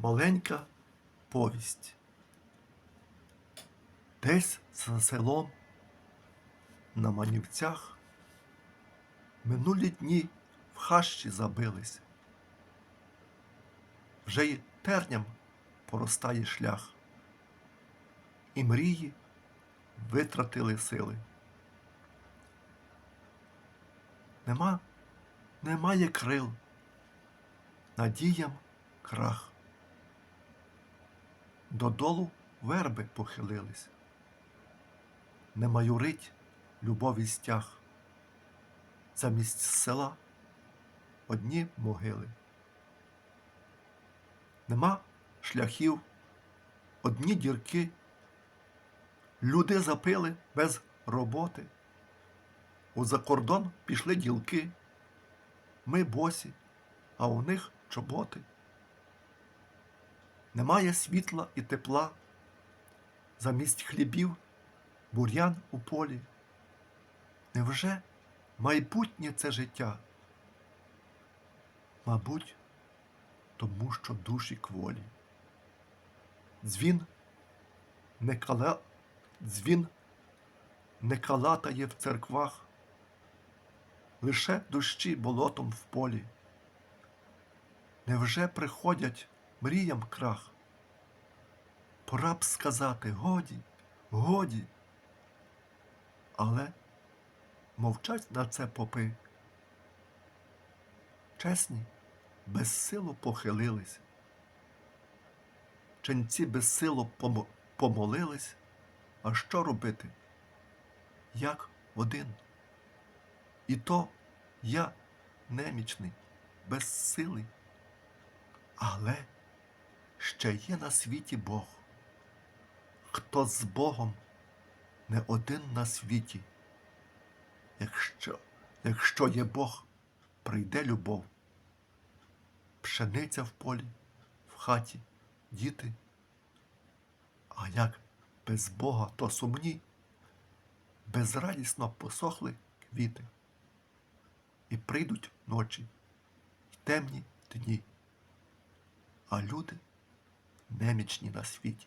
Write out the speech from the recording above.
Маленька повість. Десь за селом на манівцях минулі дні в хащі забились. Вже й терням поростає шлях, і мрії витратили сили. Нема, немає крил, надіям крах. Додолу верби похилились, не майорить любові стяг. Замість села одні могили. Нема шляхів, одні дірки. Люди запили без роботи. У закордон пішли ділки. Ми босі, а у них чоботи. Немає світла і тепла. Замість хлібів бур'ян у полі. Невже майбутнє це життя? Мабуть, тому що душі кволі. Дзвін не кала... Дзвін не калатає в церквах, лише дощі болотом в полі. Невже приходять мріям крах? Пора б сказати годі, годі. Але мовчать на це попи. Чесні, безсило похилились. Ченці безсило помо- помолились. А що робити? Як один? І то я немічний, безсилий. Але ще є на світі Бог. Хто з Богом не один на світі. Якщо, якщо є Бог, прийде любов. Пшениця в полі, в хаті, діти. А як без Бога, то сумні, безрадісно посохли квіти. І прийдуть ночі, й темні дні, а люди немічні на світі.